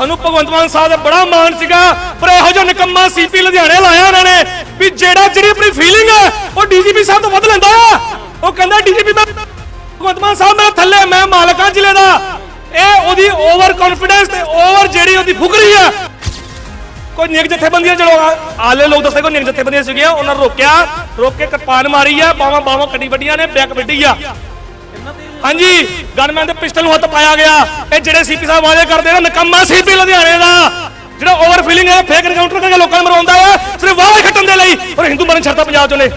ਸਾਨੂੰ ਭਗਵੰਤ ਮਾਨ ਸਾਹਿਬ ਦਾ ਬੜਾ ਮਾਣ ਸੀਗਾ, ਪਰ ਇਹੋ ਜਿਹਾ ਨਿਕੰਮਾ ਸੀਪੀ ਲੁਧਿਆਣੇ ਲਾਇਆ ਉਹਨਾਂ ਨੇ ਵੀ ਜਿਹੜਾ ਜਿਹੜੀ ਆਪਣੀ ਫੀਲਿੰਗ ਹੈ, ਉਹ ਡੀਜੀਪੀ ਸਾਹਿਬ ਤੋਂ ਵੱਧ ਲੈਂਦਾ ਆ। ਉਹ ਕਹਿੰਦਾ ਡੀਜੀਪੀ ਮੈਂ ਭਗਵੰਤ ਮਾਨ ਸਾਹਿਬ ਮੇਰੇ ਥੱਲੇ, ਮੈਂ ਮਾਲਕਾਂ ਜ਼ਿਲ੍ਹੇ ਦਾ। ਇਹ ਉਹਦੀ ਓਵਰ ਕੌਨਫੀਡੈਂਸ ਤੇ ਓਵਰ ਜਿਹੜੀ ਉਹਦੀ ਫੁਕਰੀ ਆ। ਕੋਈ ਨਿਕ ਜਥੇਬੰਦੀਆਂ, ਚਲੋ ਆਲੇ ਲੋਕ ਦੱਸਦੇ ਕੋਈ ਨਿਕ ਜਥੇਬੰਦੀਆਂ ਸੀਗੀਆਂ, ਉਹਨਾਂ ਨੂੰ ਰੋਕਿਆ, ਰੋਕ ਕੇ ਕਿਰਪਾਨ ਮਾਰੀ ਆ ਬਾਵਾ ਬਾਵਾ ਕੱਢੀ ਵੱਡੀਆਂ ਨੇ, ਬੈਕ ਵੱਡੀ ਆ। ਹਾਂਜੀ ਗਨਮੈਨ ਦੇ ਪਿਸਟਲ ਨੂੰ ਹੱਥ ਪਾਇਆ ਗਿਆ। ਇਹ ਜਿਹੜੇ ਸੀਪੀ ਸਾਹਿਬ ਵਾਅਦੇ ਕਰਦੇ ਨੇ ਨਕੰਮਾ ਸੀਪੀ ਲੁਧਿਆਣੇ ਦਾ। ਜਿਹੜਾ ਓਵਰ ਫੀਲਿੰਗ ਹੈ ਫੇਕ ਐਨਕਾਊਂਟਰ ਕਰਕੇ ਲੋਕਾਂ ਨੂੰ ਮਰਵਾਉਂਦਾ ਹੈ ਸਿਰਫ ਵਾਵਾ ਖੱਟਣ ਦੇ ਲਈ। ਔਰ ਹਿੰਦੂ ਮਰਨ ਛੱਡਦਾ ਪੰਜਾਬ ਚੋਂ ਨੇ।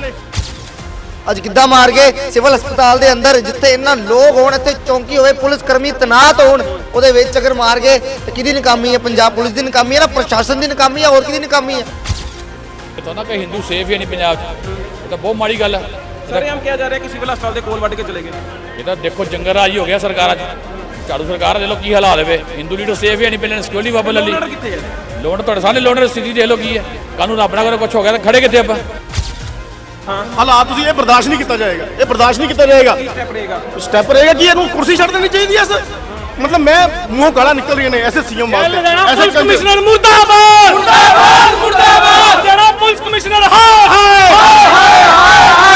ਅੱਜ ਕਿੱਦਾਂ ਮਾਰ ਗਏ? ਸਿਵਲ ਹਸਪਤਾਲ ਦੇ ਅੰਦਰ ਜਿੱਥੇ ਇੰਨਾ ਲੋਕ ਹੋਣ ਇੱਥੇ ਚੌਂਕੀ ਹੋਵੇ ਪੁਲਿਸ ਕਰਮੀ ਤਨਾਤ ਹੋਣ ਉਹਦੇ ਵਿੱਚ ਅਗਰ ਮਾਰ ਗਏ ਤੇ ਕਿਹਦੀ ਨਕਾਮੀ ਹੈ? ਪੰਜਾਬ ਪੁਲਿਸ ਦੀ ਨਕਾਮੀ ਹੈ ਨਾ ਪ੍ਰਸ਼ਾਸਨ ਦੀ ਨਕਾਮੀ ਹੈ ਹੋਰ ਕਿਹਦੀ ਨਕਾਮੀ ਹੈ? ਇਹ ਤਾਂ ਨਾ ਕਿ ਹਿੰਦੂ ਸੇਫ ਹੀ ਨਹੀਂ ਪੰਜਾਬ 'ਚ। ਇਹ ਤਾਂ ਬਹੁਤ ਮਾੜੀ ਗੱਲ ਹੈ। ਸਾਰੇ ਹਮ ਕਿਹਾ ਜਾ ਰਿਹਾ ਕਿ ਸਿਵਲ ਹਸਪਤਾਲ ਦੇ ਕੋਲ ਵੱਢ ਕੇ ਚਲੇ ਗਏ। ਇਹ ਤਾਂ ਦੇਖੋ ਜੰਗਲ ਰਾਜ ਹੀ ਹੋ ਗਿਆ ਸਰਕਾਰਾਂ 'ਚ ਝਾੜੂ ਸਰਕਾਰ ਦੇ ਲੋ ਕੀ ਹਾਲਾਤ ਹੋਵੇ ਹਿੰਦੂ ਲੀਡਰ ਸੇਫ ਹੀ ਨਹੀਂ ਪਹਿਲਾਂ ਸਿਕਿਉਰਿਟੀ ਲੈ ਕਿੱਥੇ ਹੈ ਲੋਨ ਤੁਹਾਡੇ ਸਾਹਮਣੇ ਲੋਨ ਦੀ ਸਥਿਤੀ ਦੇਖ ਲਓ ਕੀ ਹੈ ਕਾਨੂੰਨ ਆਪਣਾ ਕੋਲ ਕੁਝ ਹੋ ਗਿਆ ਤਾਂ ਖੜੇ ਕਿੱਥੇ ਆਪਾਂ ਹਾਲਾਤ ਤੁਸੀਂ ਇਹ ਬਰਦਾਸ਼ਤ ਨਹੀਂ ਕੀਤਾ ਜਾਏਗਾ ਇਹ ਬਰਦਾਸ਼ਤ ਨਹੀਂ ਕੀਤਾ ਜਾਏਗਾ ਸਟੈਪ ਰਹੇਗਾ ਸਟੈਪ ਰਹੇਗਾ ਕਿ ਇਹਨੂੰ ਕੁਰਸੀ ਛੱਡ ਦੇਣੀ ਚਾਹੀਦੀ ਐ ਮਤਲਬ ਮੈਂ ਮੂੰਹੋਂ ਗਾਲਾਂ ਨਿਕਲ ਰਹੀਆਂ ਨੇ ਐਸੇ ਸੀਐਮ ਵਾਸਤੇ ਐਸੇ ਕਮਿਸ਼ਨਰ ਮੁਰਦਾਬਾਦ ਮੁਰਦਾਬਾਦ ਮੁਰਦਾਬਾਦ ਜਿਹੜਾ ਪੁਲਿਸ ਕਮਿਸ਼ਨਰ ਹਾਏ ਹਾਏ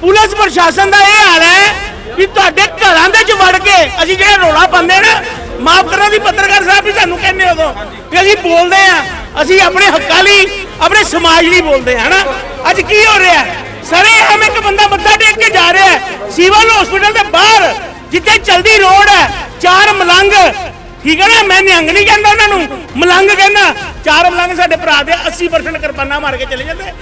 ਪੁਲਿਸ ਪ੍ਰਸ਼ਾਸਨ ਦਾ ਇਹ ਹਾਲ ਹੈ ਵੀ ਤੁਹਾਡੇ ਘਰਾਂ ਦੇ ਚ ਵੜ ਕੇ ਅਸੀਂ ਜਿਹੜੇ ਰੋਲਾ ਪਾਉਂਦੇ ਨਾ, ਮਾਫ ਕਰੋ ਦੀ ਪੱਤਰਕਾਰ ਸਾਹਿਬ ਵੀ ਸਾਨੂੰ ਕਹਿੰਦੇ ਉਦੋਂ ਵੀ ਅਸੀਂ ਬੋਲਦੇ ਆ ਅਸੀਂ ਆਪਣੇ ਹੱਕਾਂ ਲਈ, ਆਪਣੇ ਸਮਾਜ ਲਈ ਬੋਲਦੇ ਆ ਹਨਾ? ਅੱਜ ਕੀ ਹੋ ਰਿਹਾ ਸਰੇ ਹਮ ਇੱਕ ਬੰਦਾ ਮੱਥਾ ਟੇਕ ਕੇ ਜਾ ਰਿਹਾ ਹੈ, ਸਿਵਲ ਹਸਪੀਟਲ ਦੇ ਬਾਹਰ, ਜਿੱਥੇ ਚਲਦੀ ਰੋਡ ਹੈ, ਚਾਰ ਮਲੰਗ, ਠੀਕ ਹੈ ਨਾ? ਮੈਂ ਨਿਹੰਗ ਨਹੀਂ ਕਹਿੰਦਾ ਉਹਨਾਂ ਨੂੰ, ਮਲੰਗ ਕਹਿੰਦਾ, ਚਾਰ ਮਲੰਗ ਸਾਡੇ ਭਰਾ ਦੇ 80% ਕਿਰਪਾਨਾਂ ਮਾਰ ਕੇ ਚਲੇ ਜਾਂਦੇ।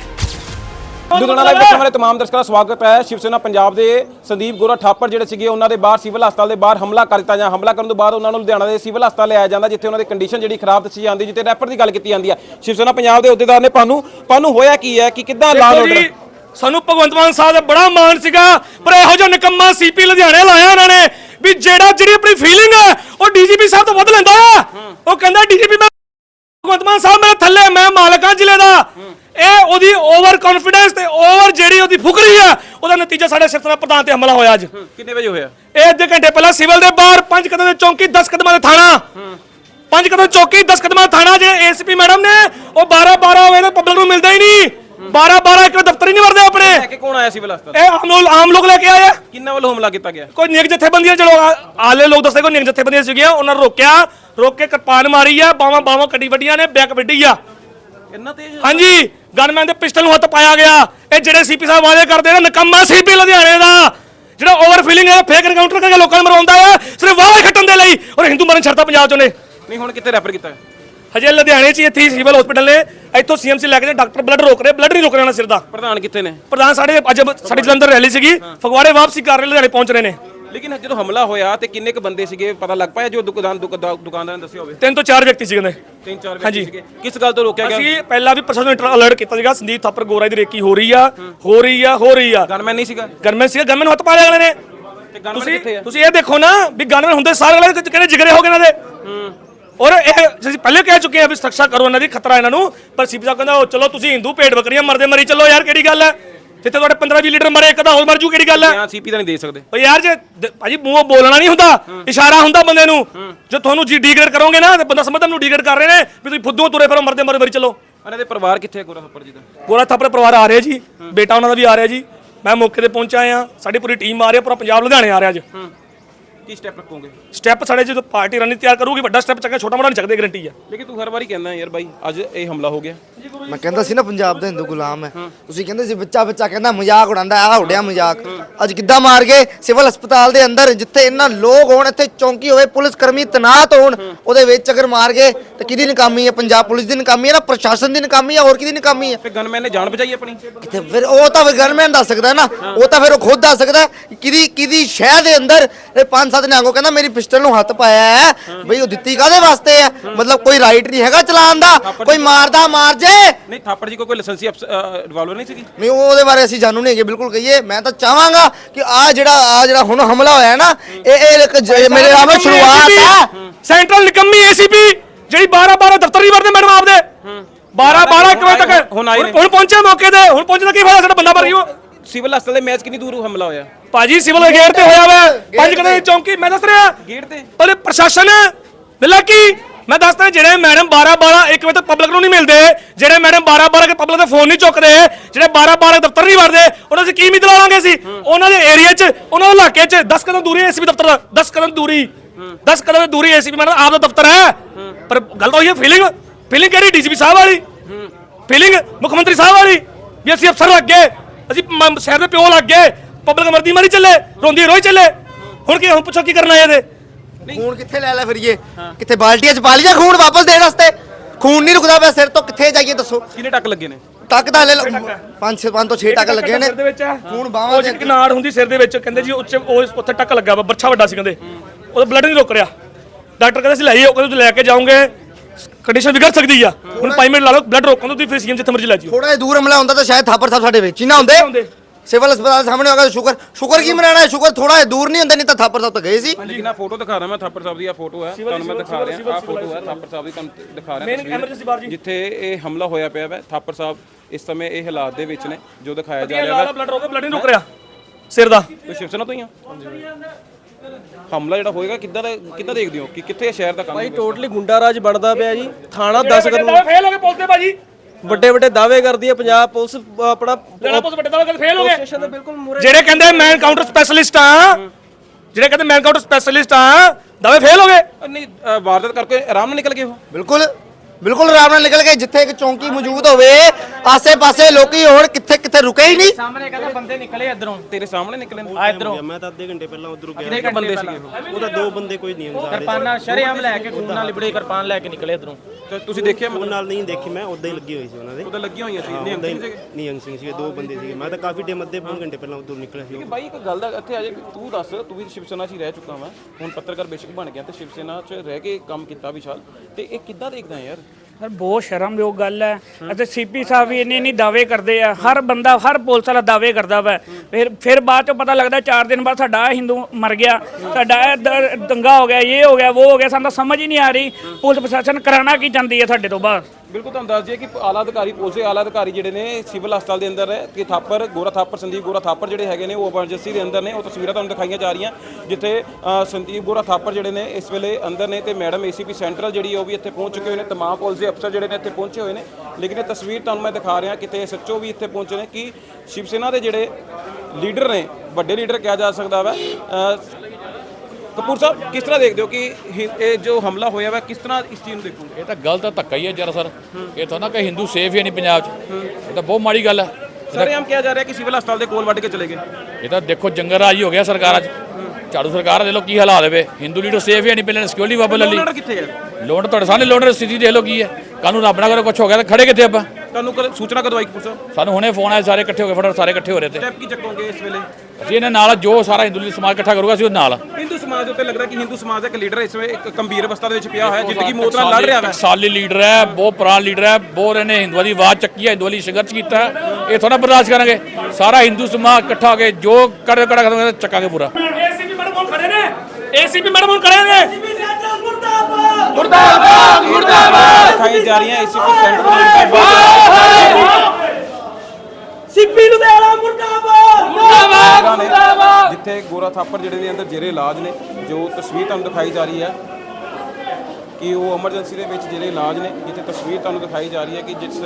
ਲੁਧਿਆਣਾ ਲਾਈਵ ਦੇਖਣ ਵਾਲੇ तमाम ਦਰਸ਼ਕਾਂ ਦਾ ਸਵਾਗਤ ਹੈ ਸ਼ਿਵ ਸੈਨਾ ਪੰਜਾਬ ਦੇ ਸੰਦੀਪ ਗੋਰਾ ਠਾਪਰ ਜਿਹੜੇ ਸੀਗੇ ਉਹਨਾਂ ਦੇ ਬਾਹਰ ਸਿਵਲ ਹਸਪਤਾਲ ਦੇ ਬਾਹਰ ਹਮਲਾ ਕਰ ਦਿੱਤਾ ਜਾਂ ਹਮਲਾ ਕਰਨ ਤੋਂ ਬਾਅਦ ਉਹਨਾਂ ਨੂੰ ਲੁਧਿਆਣਾ ਦੇ ਸਿਵਲ ਹਸਪਤਾਲ ਲਿਆਇਆ ਜਾਂਦਾ ਜਿੱਥੇ ਉਹਨਾਂ ਦੀ ਕੰਡੀਸ਼ਨ ਜਿਹੜੀ ਖਰਾਬ ਦੱਸੀ ਜਾਂਦੀ ਜਿੱਥੇ ਰੈਫਰ ਦੀ ਗੱਲ ਕੀਤੀ ਜਾਂਦੀ ਹੈ ਸ਼ਿਵ ਸੈਨਾ ਪੰਜਾਬ ਦੇ ਅਹੁਦੇਦਾਰ ਨੇ ਪਾਨੂੰ ਪਾਨੂੰ ਹੋਇਆ ਕੀ ਹੈ ਕਿ ਕਿੱਦਾਂ ਲਾਲ ਦੇਖੋ ਆਰਡਰ ਜੀ ਸਾਨੂੰ ਭਗਵੰਤ ਮਾਨ ਸਾਹਿਬ ਦਾ ਬੜਾ ਮਾਣ ਸੀਗਾ ਪਰ ਇਹੋ ਜਿਹਾ ਨਿਕੰਮਾ ਸੀਪੀ ਲੁਧਿਆਣੇ ਲਾਇਆ ਉਹਨਾਂ ਨੇ ਵੀ ਜਿਹੜਾ ਜਿਹੜੀ ਆਪਣੀ ਫੀਲਿੰਗ ਹੈ ਉਹ ਡੀਜੀਪੀ ਸਾਹਿਬ ਤੋਂ ਵੱਧ ਲੈਂਦਾ ਆ ਉਹ ਕਹਿੰਦਾ ਡੀਜੀਪੀ ਮੈਂ ਭਗਵੰਤ ਮਾਨ ਸਾਹਿਬ ਮੇਰੇ ਥੱਲੇ ਮੈਂ ਮਾਲਕਾਂ ਜ਼ਿਲ੍ਹੇ ਦਾ ਇਹ ਉਹਦੀ ਓਵਰ ਕੌਨਫੀਡੈਂਸ ਤੇ ਓਵਰ ਜਿਹੜੀ ਉਹਦੀ ਫੁਕਰੀ ਆ ਉਹਦਾ ਨਤੀਜਾ ਸਾਡੇ ਸਿਫਤਨਾ ਪ੍ਰਧਾਨ ਤੇ ਹਮਲਾ ਹੋਇਆ ਅੱਜ। ਕਿੰਨੇ ਵਜੇ ਹੋਇਆ? ਇਹ ਅੱਧੇ ਘੰਟੇ ਪਹਿਲਾਂ ਸਿਵਲ ਦੇ ਬਾਹਰ ਪੰਜ ਕਦਮ ਦੇ ਚੌਂਕੀ 10 ਕਦਮਾਂ ਦੇ ਥਾਣਾ। ਪੰਜ ਕਦਮ ਚੌਕੀ 10 ਕਦਮਾਂ ਥਾਣਾ ਜਿਹੜੇ ਏਸੀਪੀ ਮੈਡਮ ਨੇ ਉਹ 12 12 ਹੋਵੇ ਤਾਂ ਪਬਲਿਕ ਨੂੰ ਮਿਲਦਾ ਹੀ ਨਹੀਂ। 12 12 ਇੱਕ ਦਫ਼ਤਰ ਹੀ ਨਹੀਂ ਵਰਦੇ ਆਪਣੇ। ਲੈ ਕੇ ਕੌਣ ਆਇਆ ਸਿਵਲ ਹਸਪਤਾਲ ਇਹ ਆਮ ਲੋਕ ਆਮ ਲੋਕ ਲੈ ਕੇ ਆਏ ਆ। ਕਿੰਨਾ ਵੱਲੋਂ ਹਮਲਾ ਕੀਤਾ ਗਿਆ? ਕੋਈ ਨਿਕ ਜਥੇਬੰਦੀਆਂ ਚਲੋ ਆਲੇ ਲੋਕ ਦੱਸਦੇ ਕੋਈ ਨਿਕ ਜਥੇਬੰਦੀਆਂ ਸੀਗੀਆਂ ਉਹਨਾਂ ਨੂੰ ਰੋਕਿਆ ਰੋਕ ਕੇ ਕਿਰਪਾਨ ਮਾਰੀ ਆ ਬਾਵਾ ਬਾਵਾ ਕੱਢੀ ਵੱਡੀਆਂ ਨੇ ਬੈਕ ਵੱਡੀ ਆ। ਇੰਨਾ ਤੇਜ਼? ਹਾਂਜੀ। ਗਨਮੈਨ ਦੇ ਪਿਸਟਲ ਨੂੰ ਹੱਥ ਪਾਇਆ ਗਿਆ। ਇਹ ਜਿਹੜੇ ਸੀਪੀ ਸਾਹਿਬ ਵਾਅਦੇ ਕਰਦੇ ਨੇ ਨਕੰਮਾ ਸੀਪੀ ਲੁਧਿਆਣੇ ਦਾ। ਜਿਹੜਾ ਓਵਰ ਫੀਲਿੰਗ ਹੈ ਫੇਕ ਐਨਕਾਊਂਟਰ ਕਰਕੇ ਲੋਕਾਂ ਨੂੰ ਮਰਵਾਉਂਦਾ ਹੈ ਸਿਰਫ ਵਾਵਾ ਖੱਟਣ ਦੇ ਲਈ। ਔਰ ਹਿੰਦੂ ਮਰਨ ਛੱਡਦਾ ਪੰਜਾਬ ਚੋਂ ਨੇ। ਨਹੀਂ ਹੁਣ ਕਿੱਥੇ ਰੈਫਰ ਕੀਤਾ ਹਜੇ ਲੁਧਿਆਣੇ 'ਚ ਇੱਥੇ ਸਿਵਲ ਹਸਪੀਟਲ ਨੇ। ਇੱਥੋਂ ਸੀਐਮਸੀ ਲੈ ਕੇ ਡਾਕਟਰ ਬਲੱਡ ਰੋਕ ਰਹੇ ਬਲੱਡ ਨਹੀਂ ਰੋਕ ਰਿਹਾ ਸਿਰ ਦਾ। ਪ੍ਰਧਾਨ ਕਿੱਥੇ ਨੇ? ਪ੍ਰਧਾਨ ਸਾਡੇ ਅੱਜ ਸਾਡੀ ਜਲੰਧਰ ਰੈਲੀ ਸੀਗੀ। ਫਗਵਾੜੇ ਵਾਪਸੀ ਕਰ ਰਹੇ ਲੁਧਿਆਣੇ ਪਹੁੰਚ ਰਹੇ ਨੇ। ਲੇਕਿਨ ਜਦੋਂ ਹਮਲਾ ਹੋਇਆ ਤੇ ਕਿੰਨੇ ਕ ਬੰਦੇ ਸੀਗੇ ਪਤਾ ਲੱਗ ਪਾਇਆ ਜੋ ਦੁਕਾਨ ਦੁਕ- ਦੁਕਾਨਦਾਰਾਂ ਨੇ ਦੱਸਿਆ ਹੋਵੇ? ਤਿੰਨ ਤੋਂ ਚਾਰ ਵਿਅਕਤੀ ਸੀਗੇ ਨੇ। ਤਿੰਨ ਚਾਰ ਹਾਂਜੀ। ਵਿਅਕਤੀ ਸੀਗੇ। ਕਿਸ ਗੱਲ ਤੋਂ ਰੋਕਿਆ ਗਿਆ? ਅਸੀਂ ਪਹਿਲਾਂ ਵੀ ਪ੍ਰਸ਼ਾਸਨ ਨੂੰ ਅਲਰਟ ਕੀਤਾ ਸੀਗਾ ਸੰਦੀਪ ਥਾਪਰ ਗੋਰਾ ਦੀ ਰੇਕੀ ਹੋ ਰਹੀ ਆ ਹੋ ਰਹੀ ਆ ਹੋ ਰਹੀ ਆ। ਗਨਮੈਨ ਨਹੀਂ ਸੀਗਾ? ਗਨਮੈਨ ਸੀਗਾ ਗਨਮੈਨ ਹੱਥ ਪਾ ਲਿਆ ਅਗਲੇ ਨੇ। ਤੇ ਗਨਮੈਨ ਤੁਸੀਂ ਕਿੱਥੇ ਆ? ਤੁਸੀਂ ਇਹ ਦੇਖੋ ਨਾ ਵੀ ਗਨਮੈਨ ਹੁੰਦੇ ਸਾਰੇ ਅਗਲੇ ਕਿਹੜੇ ਜਿਗਰੇ ਹੋ ਗਏ ਇਹਨਾਂ ਦੇ। ਔਰ ਇਹ ਅਸੀਂ ਪਹਿਲੇ ਕਹਿ ਚੁੱਕੇ ਹਾਂ ਵੀ ਸੁਰੱਖਿਆ ਕਰੋ ਇਹਨਾਂ ਦੀ ਖਤਰਾ ਇਹਨਾਂ ਨੂੰ। ਪਰ ਸੀਪੀ ਸਾਹਿਬ ਕਹਿੰਦਾ ਉਹ ਚਲੋ ਤੁਸੀਂ ਹਿੰਦੂ ਭੇਡ ਬੱਕਰੀਆਂ ਮਰਦੇ ਮਰੀ ਚੱਲੋ ਯਾਰ ਕਿਹੜੀ ਗੱਲ ਹੈ? ਜਿੱਥੇ ਤੁਹਾਡੇ 15 20 ਲੀਟਰ ਮਰੇ ਇੱਕ ਹੋਰ ਮਰ ਜੂ ਕਿਹੜੀ ਗੱਲ ਹੈ? ਜਾਂ ਸੀਪੀ ਤਾਂ ਨਹੀਂ ਦੇ ਸਕਦੇ। ਓ ਯਾਰ ਜੇ ਦ- ਭਾਜੀ ਮੂੰਹੋਂ ਬੋਲਣਾ ਨਹੀਂ ਹੁੰਦਾ ਇਸ਼ਾਰਾ ਹੁੰਦਾ ਬੰਦੇ ਨੂੰ। ਜੇ ਤੁਹਾਨੂੰ ਜੀ ਡੀਗਰੇਡ ਕਰੋਗੇ ਨਾ ਤੇ ਬੰਦਾ ਸਮਝਦਾ ਮੈਨੂੰ ਡੀਗਰੇਡ ਕਰ ਰਹੇ ਨੇ ਵੀ ਤੁਸੀਂ ਫੁੱਦੂ ਤੁਰੇ ਫਿਰੋ ਮਰਦੇ ਮਰੇ ਮਰੀ ਚੱਲੋ। ਇਹਨਾਂ ਦੇ ਪਰਿਵਾਰ ਕਿੱਥੇ ਹੈ ਗੋਰਾ ਥੱਪੜ ਜੀ ਦਾ? ਗੋਰਾ ਥਾਪਰੇ ਪਰਿਵਾਰ ਆ ਰਿਹਾ ਜੀ। ਬੇਟਾ ਉਹਨਾਂ ਦਾ ਵੀ ਆ ਰਿਹਾ ਜੀ। ਮੈਂ ਮੌਕੇ ਤੇ ਪਹੁੰਚਾ ਆ ਸਾਡੀ ਪੂਰੀ ਟੀਮ ਆ ਰਹੀ ਹੈ ਪੂਰਾ ਪੰਜਾਬ ਲੁਧਿਆਣੇ ਆ ਰਿਹਾ ਅੱਜ। ਕੀ ਸਟੈਪ ਰੱਖੋਗੇ? ਸਟੈਪ ਸਾਡੇ ਜਦੋਂ ਪਾਰਟੀ ਰਣਨੀਤੀ ਤਿਆਰ ਕਰੂਗੀ ਵੱਡਾ ਸਟੈਪ ਚੱਕੇ ਛੋਟਾ ਮੋਟਾ ਨਹੀਂ ਚੱਕਦੇ ਗਰੰਟੀ ਆ। ਲੇਕਿਨ ਤੂੰ ਹਰ ਵਾਰੀ ਕਹਿੰਦਾ ਯਾਰ ਬਾਈ ਅੱਜ ਇਹ ਹਮਲਾ ਹੋ ਗਿਆ। ਮੈਂ ਕਹਿੰਦਾ ਸੀ ਨਾ ਪੰਜਾਬ ਦਾ ਹਿੰਦੂ ਗੁਲਾਮ ਹੈ। ਤੁਸੀਂ ਕਹਿੰਦੇ ਸੀ ਬੱਚਾ ਬੱਚਾ ਕਹਿੰਦਾ ਮਜ਼ਾਕ ਉਡਾਉਂਦਾ ਆ ਉਡਿਆ ਮਜ਼ਾਕ। ਅੱਜ ਕਿੱਦਾਂ ਮਾਰ ਗਏ? ਸਿਵਲ ਹਸਪਤਾਲ ਦੇ ਅੰਦਰ ਜਿੱਥੇ ਇੰਨਾ ਲੋਕ ਹੋਣ ਇੱਥੇ ਚੌਂਕੀ ਹੋਵੇ ਪੁਲਿਸ ਕਰਮੀ ਤਨਾਤ ਹੋਣ ਉਹਦੇ ਵਿੱਚ ਚੱਕਰ ਮਾਰ ਗਏ ਤੇ ਕਿਹਦੀ ਨਕਾਮੀ ਹੈ? ਪੰਜਾਬ ਪੁਲਿਸ ਦੀ ਨਕਾਮੀ ਹੈ ਨਾ? ਪ੍ਰਸ਼ਾਸਨ ਦੀ ਨਕਾਮੀ ਹੈ? ਹੋਰ ਕਿਹਦੀ ਨਕਾਮੀ ਹੈ? ਤੇ ਗਨਮੈਨ ਨੇ ਜਾਨ ਬਚਾਈ ਆਪਣੀ। ਕਿਤੇ ਫਿਰ ਉਹ ਤਾਂ ਫਿਰ ਗਨਮੈਨ ਦੱਸ ਸਕਦਾ ਨਾ। ਉਹ ਤਾਂ ਫਿਰ ਉਹ ਖੁਦ ਦੱਸ ਸਕਦਾ ਕਿਹਦੀ ਕਿਹਦੀ ਸ਼ਹਿਰ ਦੇ ਅੰਦਰ ਕਰਦਾ ਤੇ ਨਾਂਗੋ ਕਹਿੰਦਾ ਮੇਰੀ ਪਿਸਟਲ ਨੂੰ ਹੱਥ ਪਾਇਆ ਹੈ। ਬਈ ਉਹ ਦਿੱਤੀ ਕਾਦੇ ਵਾਸਤੇ ਹੈ? ਮਤਲਬ ਕੋਈ ਰਾਈਟ ਨਹੀਂ ਹੈਗਾ ਚਲਾਉਣ ਦਾ। ਕੋਈ ਮਾਰਦਾ ਮਾਰ ਜੇ। ਨਹੀਂ ਥਾਪੜ ਜੀ ਕੋਲ ਕੋਈ ਲਾਇਸੈਂਸੀ ਰਿਵਾਲਵਰ ਨਹੀਂ ਸੀਗੀ? ਨਹੀਂ ਉਹ ਉਹਦੇ ਬਾਰੇ ਅਸੀਂ ਜਾਣੂ ਨਹੀਂ ਬਿਲਕੁਲ ਕਹੀਏ। ਮੈਂ ਤਾਂ ਚਾਹਾਂਗਾ ਕਿ ਆ ਜਿਹੜਾ ਆ ਜਿਹੜਾ ਹੁਣ ਹਮਲਾ ਹੋਇਆ ਹੈ। ਨਾ ਇਹ ਇਹ ਇੱਕ ਮੇਰੇ ਨਾਲ ਸ਼ੁਰੂਆਤ ਹੈ। ਸੈਂਟਰਲ ਨਿਕੰਮੀ ਏਸੀਪੀ ਜਿਹੜੀ 12 12 ਦਫ਼ਤਰ ਨਹੀਂ ਵੜਦੇ ਮੈਡਮ ਆਪਦੇ। 12 12 1 ਤੱਕ ਹੁਣ ਹੁਣ ਪਹੁੰਚੇ ਮੌਕੇ ਤੇ। ਹੁਣ ਪਹੁੰਚਦਾ ਕੀ ਫਾਇਦਾ ਸਾਡਾ ਬੰਦਾ ਮਰ ਗਿਆ। ਸਿਵਲ ਹਸਪਤਾਲ ਦੇ ਮੈਚ ਕਿੰਨੀ ਦੂਰ ਹਮਲਾ ਹੋਇਆ? ਭਾਜੀ ਸਿਵਲ ਗੇਟ ਤੇ ਹੋਇਆ ਵਾ। ਪੰਜ ਕਦੇ ਚੌਂਕੀ ਮੈਂ ਦੱਸ ਰਿਹਾ। ਗੇਟ ਤੇ? ਪਰ ਪ੍ਰਸ਼ਾਸਨ ਮਿਲਿਆ ਕੀ? ਮੈਂ ਦੱਸਦਾ ਜਿਹੜੇ ਮੈਡਮ 12 12 1 ਵਜੇ ਤੱਕ ਪਬਲਿਕ ਨੂੰ ਨਹੀਂ ਮਿਲਦੇ। ਜਿਹੜੇ ਮੈਡਮ 12 12 ਕੇ ਪਬਲਿਕ ਦੇ ਫੋਨ ਨਹੀਂ ਚੁੱਕਦੇ ਜਿਹੜੇ 12 12 ਦਫ਼ਤਰ ਨਹੀਂ ਵੜਦੇ ਉਹਨਾਂ ਸੇ ਕੀ ਉਮੀਦ ਲਾ ਲਾਂਗੇ ਸੀ ਉਹਨਾਂ ਦੇ ਏਰੀਆ 'ਚ ਉਹਨਾਂ ਦੇ ਇਲਾਕੇ 'ਚ 10 ਕਦਮ ਦੂਰੀ ਏਸੀਪੀ ਦਫ਼ਤਰ ਦਾ। 10 ਕਦਮ ਦੂਰੀ। 10 ਕਦਮ ਦੀ ਦੂਰੀ ਏਸੀਪੀ ਮੈਡਮ ਆਪ ਦਾ ਦਫ਼ਤਰ ਹੈ। ਪਰ ਗੱਲ ਤਾਂ ਹੋਈ ਹੈ ਫੀਲਿੰਗ ਫੀਲਿੰਗ ਕਿਹੜੀ? ਡੀਜੀਪੀ ਸਾਹਿਬ ਵਾਲੀ? ਫੀਲਿੰਗ ਮੁੱਖ ਮੰਤਰੀ ਸਾਹਿਬ ਵਾਲੀ? ਵੀ ਅਸੀਂ ਅਫਸਰ ਲੱਗ ਗਏ। ਅਸੀਂ ਮ- ਸ਼ਹਿਰ ਦੇ ਪਿਓ ਲੱਗ ਗਏ। ਪਬਲਿਕ ਮਰਦੀ ਮਾਰੀ ਚੱਲੇ ਰੋਂਦੀ ਰੋਈ ਚੱਲੇ। ਹੁਣ ਕੀ ਹੁਣ ਪੁੱਛੋ ਕੀ ਕਰਨਾ ਇਹਦੇ? ਖੂਨ ਕਿੱਥੇ ਲੈ ਲੈ ਫਿਰੀਏ? ਕਿੱਥੇ ਬਾਲਟੀਆਂ ਚ ਪਾ ਖੂਨ ਵਾਪਸ ਦੇਣ ਵਾਸਤੇ? ਖੂਨ ਨਹੀਂ ਰੁਕਦਾ ਪਿਆ ਸਿਰ ਤੋਂ ਕਿੱਥੇ ਜਾਈਏ ਦੱਸੋ? ਕਿੰਨੇ ਟੱਕ ਲੱਗੇ ਨੇ? ਟੱਕ ਤਾਂ ਲੈ ਲਓ ਪੰਜ ਛੇ ਪੰਜ ਤੋਂ 6 ਟੱਕ ਲੱਗੇ ਨੇ। ਸਿਰ ਦੇ ਵਿੱਚ ਹੈ ਖੂਨ ਬਾਹਾਂ ਉਹ ਦੇ ਜਿਹੜੀ ਨਾੜ ਹੁੰਦੀ ਸਿਰ ਦੇ ਵਿੱਚ ਕਹਿੰਦੇ ਜੀ ਉੱਚ ਉਹ ਉੱਥੇ ਟੱਕ ਲੱਗਾ ਵਾ ਬੱਚਾ ਵੱਡਾ ਸੀ ਕਹਿੰਦੇ। ਉਹਦਾ ਬਲੱਡ ਨਹੀਂ ਰੁਕ ਰਿਹਾ। ਡਾਕਟਰ ਕਹਿੰਦੇ ਸੀ ਲੈ ਆਓ ਕਹਿੰਦੇ ਤੁਸੀਂ ਲੈ ਕੇ ਜਾਓਗੇ। ਕੰਡੀਸ਼ਨ ਵਿਗੜ ਸਕਦੀ ਆ। ਹੁਣ 5 ਮਿੰਟ ਲਾ ਲਓ ਬਲੱਡ ਰੋਕਣ ਤੋਂ ਤੁਸੀਂ ਫਿਰ ਸੀਐਮ ਜਿੱਥੇ ਮਰਜ਼ੀ ਲੈ ਜਿਓ। ਥੋੜਾ ਜਿਹਾ ਦੂਰ ਹਮਲਾ ਹੁੰਦਾ ਤਾਂ ਸ਼ਾਇਦ ਥਾਪਰ ਸਾਹਿਬ ਸਾਡੇ ਵਿੱਚ। ਹੀ ਨਾ ਹੁੰਦੇ। ਸਿਵਲ ਹਸਪਤਾਲ ਸਾਹਮਣੇ ਹੋਗਾ ਸ਼ੁਕਰ ਸ਼ੁਕਰ ਕੀ ਮਨਾਣਾ ਹੈ? ਸ਼ੁਕਰ ਥੋੜਾ ਜਿਹਾ ਦੂਰ ਨਹੀਂ ਹੁੰਦੇ ਨਹੀਂ ਤਾਂ ਥਾਪਰ ਸਾਹਿਬ ਤਾਂ ਗਏ ਸੀ। ਲੇਕਿਨ ਆ ਫੋਟੋ ਦਿਖਾ ਰਿਹਾ ਮੈਂ ਥਾਪਰ ਸਾਹਿਬ ਦੀ ਆ ਫੋਟੋ ਹੈ। ਤੁਹਾਨੂੰ ਮੈਂ ਦਿਖਾ ਰਿਹਾ ਆ ਫੋਟੋ ਹੈ ਥਾਪਰ ਸਾਹਿਬ ਦੀ ਤੁਹਾਨੂੰ ਦਿਖਾ ਰਿਹਾ। ਜਿੱਥੇ ਇਹ ਹਮਲਾ ਹੋਇਆ ਪਿਆ ਹੈ ਥਾਪਰ ਸਾਹਿਬ ਇਸ ਸਮੇਂ ਇਹ ਹਾਲਾਤ ਦੇ ਵਿੱਚ ਨੇ ਜੋ ਦਿਖਾਇਆ ਜਾ ਰਿਹਾ ਹੈ ਬਲੱਡ ਰੋਕ ਬਲੱਡ ਨਹੀਂ ਰੁਕ ਰਿਹਾ। ਸਿਰ ਦਾ। ਤੁਸੀਂ ਸ਼ਿਵ ਸੈਨਾ ਤੋਂ ਹੀ ਆ? ਹਮਲਾ ਜਿਹੜਾ ਹੋਏਗਾ ਕਿੱਦਾਂ ਦਾ ਕਿੱਦਾਂ ਦੇਖਦੇ ਹੋ ਕਿ ਕਿੱਥੇ ਸ਼ਹਿਰ ਦਾ ਕੰਮ ਭਾਈ ਟੋਟਲੀ ਗੁੰਡਾ ਰਾਜ ਬਣਦਾ ਪਿਆ ਜੀ। ਥਾਣਾ 10 ਕਰਨ ਫੇਲ ਹੋ ਗਏ ਪੁਲਿਸ ਦੇ ਭਾਜੀ। ਵੱਡੇ ਵੱਡੇ ਦਾਅਵੇ ਕਰਦੀ ਹੈ ਪੰਜਾਬ ਪੁਲਿਸ ਆਪਣਾ ਲੈਣਾ ਪੁਲਿਸ ਵੱਡੇ ਦਾ ਫੇਲ ਹੋ ਗਏ। ਸਟੇਸ਼ਨ ਦੇ ਬਿਲਕੁਲ ਮੂਰੇ ਜਿਹੜੇ ਕਹਿੰਦੇ ਮੈਂ ਕਾਊਂਟਰ ਸਪੈਸ਼ਲਿਸਟ ਆ ਜਿਹੜੇ ਕਹਿੰਦੇ ਮੈਂ ਕਾਊਂਟਰ ਸਪੈਸ਼ਲਿਸਟ ਆ ਦਵੇ ਫੇਲ ਹੋ ਗਏ। ਨਹੀਂ ਵਾਰਦਾਤ ਕਰਕੇ ਆਰਾਮ ਨਾਲ ਨਿਕਲ ਗਏ ਹੋ ਬਿਲਕੁਲ। ਬਿਲਕੁਲ ਆਰਾਮ ਨਾਲ ਨਿਕਲ ਗਏ ਜਿੱਥੇ ਇੱਕ ਚੌਂਕੀ ਮੌਜੂਦ ਹੋਵੇ ਆਸੇ-ਪਾਸੇ ਲੋਕੀ ਹੋਣ ਕਿੱਥੇ ਕਿੱਥੇ ਰੁਕੇ ਹੀ ਨਹੀਂ। ਸਾਹਮਣੇ ਕਹਿੰਦੇ ਬੰਦੇ ਨਿਕਲੇ ਇਧਰੋਂ। ਤੇਰੇ ਸਾਹਮਣੇ ਨਿਕਲੇ ਆ ਇਧਰੋਂ। ਮੈਂ ਤਾਂ ਅੱਧੇ ਘੰਟੇ ਪਹਿਲਾਂ ਉਧਰੋਂ ਗਿਆ। ਕਿੰਨੇ ਕੁ ਬੰਦੇ ਸੀਗੇ ਉਹ। ਉਹਦਾ ਦੋ ਬੰਦੇ ਕੋਈ ਨਹੀਂ ਅੰਦਰ ਰਹੇ ਕਿਰਪਾਨਾਂ ਸ਼ਰੇਆਮ ਲੈ ਕੇ ਖੂਨ ਨਾਲ ਲਿਬੜੇ ਕਿਰਪਾਨ ਲੈ ਕੇ ਨਿਕਲੇ ਇਧਰੋਂ। ਤੇ ਤੁਸੀਂ ਦੇਖਿਆ ਉਹ ਨਾਲ ਨਹੀਂ ਦੇਖੀ ਮੈਂ ਉਦਾਂ ਹੀ ਲੱਗੀ ਹੋਈ ਸੀ ਉਹਨਾਂ ਦੇ। ਉਹਦਾ ਲੱਗੀਆਂ ਹੋਈਆਂ ਸੀ ਹਾਂ, ਨੇ ਉੱਦਾਂ ਹੀ ਸੀਗੇ। ਨਿਹੰਗ ਸਿੰਘ ਸੀਗੇ ਦੋ ਬੰਦੇ ਸੀਗੇ। ਮੈਂ ਤਾਂ ਕਾਫੀ ਟਾਈਮ ਅੱਧੇ ਪੌਣ ਘੰਟੇ ਪਹਿਲਾਂ ਉਧਰੋਂ ਨਿਕਲਿਆ ਸੀ। ਬਾਈ ਇੱਕ ਗੱਲ ਦਾ ਇੱਥੇ ਆ ਜੇ ਤੂੰ ਦੱਸ ਤੂੰ ਵੀ ਸ਼ਿਵ ਸੈਨਾ 'ਚ ਹੀ ਰਹਿ ਚੁੱਕਾ ਵਾ। ਹੁਣ ਪੱਤਰਕਾਰ ਬੇਸ਼ੱਕ ਬਣ ਗਿਆ ਤੇ ਸ਼ਿਵ ਸੈਨਾ 'ਚ ਰਹਿ ਕੇ ਕੰਮ ਕੀਤਾ ਵਿਸ਼ਾਲ। ਤੇ ਇਹ ਕਿੱਦਾਂ ਦੇਖਦਾ ਯਾਰ? ਸਰ, ਬਹੁਤ ਸ਼ਰਮਯੋਗ ਗੱਲ ਹੈ। ਅਤੇ ਸੀਪੀ ਸਾਹਿਬ ਵੀ ਇੰਨੇ ਇੰਨੀ ਦਾਅਵੇ ਕਰਦੇ ਆ। ਹਰ ਬੰਦਾ, ਹਰ ਪੁਲਿਸ ਵਾਲਾ ਦਾਅਵੇ ਕਰਦਾ ਵਾ। ਫਿਰ ਫਿਰ ਬਾਅਦ ਚੋਂ ਪਤਾ ਲੱਗਦਾ 4 ਦਿਨ ਬਾਅਦ ਸਾਡਾ ਇਹ ਹਿੰਦੂ ਮਰ ਗਿਆ। ਸਾਡਾ ਇਹ ਦ- ਦੰਗਾ ਹੋ ਗਿਆ, ਇਹ ਹੋ ਗਿਆ, ਉਹ ਹੋ ਗਿਆ। ਸਾਨੂੰ ਤਾਂ ਸਮਝ ਹੀ ਨਹੀਂ ਆ ਰਹੀ। ਪੁਲਿਸ ਪ੍ਰਸ਼ਾਸਨ ਕਰਾਣਾ ਕੀ ਚਾਹੁੰਦੀ ਹੈ ਸਾਡੇ ਤੋਂ ਬਾਅਦ ਬਿਲਕੁਲ ਤੁਹਾਨੂੰ ਦੱਸ ਦਈਏ ਕਿ ਆਲਾ ਅਧਿਕਾਰੀ ਪੁਲਿਸ ਦੇ ਆਲਾ ਅਧਿਕਾਰੀ ਜਿਹੜੇ ਨੇ ਸਿਵਲ ਹਸਪਤਾਲ ਦੇ ਅੰਦਰ ਹੈ ਕਿ ਥਾਪਰ, ਗੋਰਾ ਥਾਪਰ, ਸੰਦੀਪ ਗੋਰਾ ਥਾਪਰ ਜਿਹੜੇ ਹੈਗੇ ਨੇ, ਉਹ ਐਮਰਜੈਂਸੀ ਦੇ ਅੰਦਰ ਨੇ। ਉਹ ਤਸਵੀਰਾਂ ਤੁਹਾਨੂੰ ਦਿਖਾਈਆਂ ਜਾ ਰਹੀਆਂ, ਜਿੱਥੇ ਸੰਦੀਪ ਗੋਰਾ ਥਾਪਰ ਜਿਹੜੇ ਨੇ ਇਸ ਵੇਲੇ ਅੰਦਰ ਨੇ ਤੇ ਮੈਡਮ ਏਸੀਪੀ ਸੈਂਟਰਲ ਜਿਹੜੀ ਹੈ ਉਹ ਵੀ ਇੱਥੇ ਪਹੁੰਚ ਚੁੱਕੇ ਹੋਏ ਨੇ, ਤਮਾਮ ਪੁਲਿਸ ਦੇ ਅਫਸਰ ਜਿਹੜੇ ਨੇ ਇੱਥੇ ਪਹੁੰਚੇ ਹੋਏ ਨੇ। ਲੇਕਿਨ ਇਹ ਤਸਵੀਰ ਤੁਹਾਨੂੰ ਮੈਂ ਦਿਖਾ ਰਿਹਾ ਕਿਤੇ ਸੱਚੋ ਵੀ ਇੱਥੇ ਪਹੁੰਚੇ ਨੇ ਕਿ ਸ਼ਿਵ ਸੈਨਾ ਦੇ ਜਿਹੜੇ ਲੀਡਰ ਨੇ, ਵੱਡੇ ਲੀਡਰ ਕਿਹਾ ਜਾ ਸਕਦਾ ਵਾ ਕਪੂਰ ਸਾਹਿਬ ਕਿਸ ਤਰ੍ਹਾਂ ਦੇਖਦੇ ਹੋ ਕਿ ਹਿ- ਇਹ ਜੋ ਹਮਲਾ ਹੋਇਆ ਵਾ ਕਿਸ ਤਰ੍ਹਾਂ ਇਸ ਚੀਜ਼ ਨੂੰ ਦੇਖੋਗੇ? ਇਹ ਤਾਂ ਗਲਤ ਆ ਧੱਕਾ ਹੀ ਹੈ ਜਰਾ ਸਰ। ਇਹ ਤਾਂ ਨਾ ਕਿ ਹਿੰਦੂ ਸੇਫ ਹੀ ਨਹੀਂ ਪੰਜਾਬ 'ਚ। ਇਹ ਤਾਂ ਬਹੁਤ ਮਾੜੀ ਗੱਲ ਹੈ। ਸਾਰੇ ਆਮ ਕਿਹਾ ਜਾ ਰਿਹਾ ਕਿ ਸਿਵਲ ਹਸਪਤਾਲ ਦੇ ਕੋਲ ਵੱਢ ਕੇ ਚਲੇ ਗਏ। ਇਹ ਤਾਂ ਦੇਖੋ ਜੰਗਲ ਰਾਜ ਹੀ ਹੋ ਗਿਆ ਸਰਕਾਰਾਂ 'ਚ। ਝਾੜੂ ਸਰਕਾਰ ਦੇ ਲੋ ਕੀ ਹਾਲਾਤ ਹੋਵੇ ਹਿੰਦੂ ਲੀਡਰ ਸੇਫ ਹੀ ਨਹੀਂ ਪਹਿਲਾਂ ਸਿਕਿਉਰਿਟੀ ਵਾਪਸ ਲੈ ਲਈ। ਲੋਨ ਕਿੱਥੇ ਹੈ? ਲੋਨ ਤੁਹਾਡੇ ਸਾਹਮਣੇ ਲੋਨ ਦੀ ਸਥਿਤੀ ਦੇਖ ਲਓ ਕੀ ਹੈ। ਕਾਨੂੰਨ ਆਪਣਾ ਕਰੋ ਕੁਝ ਹੋ ਗਿਆ ਤਾਂ ਖੜੇ ਕਿੱਥੇ ਆਪਾਂ? ਤੁਹਾਨੂੰ ਕਦੋਂ ਸੂਚਨਾ ਕਦੋਂ ਆਈ ਕਪੂਰ ਸਾਹਿਬ? ਸਾਨੂੰ ਹੁਣੇ ਫੋਨ ਆਇਆ ਸਾਰੇ ਇਕੱਠੇ ਹੋ ਗਏ ਫਟਾਫਟ ਸਾਰੇ ਇਕੱਠੇ ਹੋ ਰਹੇ ਤੇ। ਸਟੈਪ ਕੀ ਚੱਕੋਗੇ ਇਸ ਵੇਲੇ? ਅਸੀਂ ਇਹਨੇ ਨਾਲ ਜੋ ਸਾਰਾ ਹਿੰਦੂ ਸਮਾਜ ਇਕੱਠਾ ਕਰੂਗਾ ਅਸੀਂ ਉਹ ਨਾਲ ਹਿੰਦੂ ਸਮਾਜ ਦੇ ਉੱਤੇ ਲੱਗਦਾ ਕਿ ਹਿੰਦੂ ਸਮਾਜ ਦਾ ਇੱਕ ਲੀਡਰ ਇਸ ਵੇਲੇ ਇੱਕ ਗੰਭੀਰ ਅਵਸਥਾ ਦੇ ਵਿੱਚ ਪਿਆ ਹੋਇਆ ਜ਼ਿੰਦਗੀ ਮੌਤ ਨਾਲ ਲੜ ਰਿਹਾ ਹੈ। ਸਾਲੀ ਲੀਡਰ ਹੈ ਬਹੁਤ ਪੁਰਾਣਾ ਲੀਡਰ ਹੈ ਬਹੁਤ ਇਹਨੇ ਹਿੰਦੂਆਂ ਦੀ ਆਵਾਜ਼ ਚੱਕੀ ਹੈ ਹਿੰਦੂਆਂ ਲਈ ਸੰਘਰਸ਼ ਕੀਤਾ ਹੈ। ਇਹ ਥੋੜਾ ਬਰਦਾਸ਼ਤ ਕਰਾਂਗੇ। ਸਾਰਾ ਹਿੰਦੂ ਸਮਾਜ ਇਕੱਠਾ ਹੋ ਕੇ ਜੋ ਕੜੇ ਕੜਾ ਕਰਾਂਗੇ ਚੱਕਾਂਗੇ ਪੂਰਾ। ਏਸੀਪੀ ਮੈਡਮ ਹੁਣ ਖੜੇ ਨੇ ਏਸੀਪੀ ਮੈਡਮ ਹੁਣ ਖੜੇ ਨੇ। ਦਿਖਾਈ ਜਾ ਰਹੀਆਂ ਏਸੀਪੀ ਸੈਂਟਰ ਦੇ ਮੁਤਾਬਕ ਸਿੱਪੀ ਲੁਧਿਆਣਾ ਮੁਰਦਾਬਾਦ ਮੁਰਦਾਬਾਦ ਜਿੱਥੇ ਗੋਰਾ ਥਾਪਰ ਜਿਹੜੇ ਨੇ ਅੰਦਰ ਜੇਰੇ ਇਲਾਜ ਨੇ ਜੋ ਤਸਵੀਰ ਤੁਹਾਨੂੰ ਦਿਖਾਈ ਜਾ ਰਹੀ ਹੈ ਕਿ ਉਹ ਐਮਰਜੈਂਸੀ ਦੇ ਵਿੱਚ ਜਿਹੜੇ ਇਲਾਜ ਨੇ ਜਿੱਥੇ ਤਸਵੀਰ ਤੁਹਾਨੂੰ ਦਿਖਾਈ ਜਾ ਰਹੀ ਹੈ ਕਿ ਜਿਸ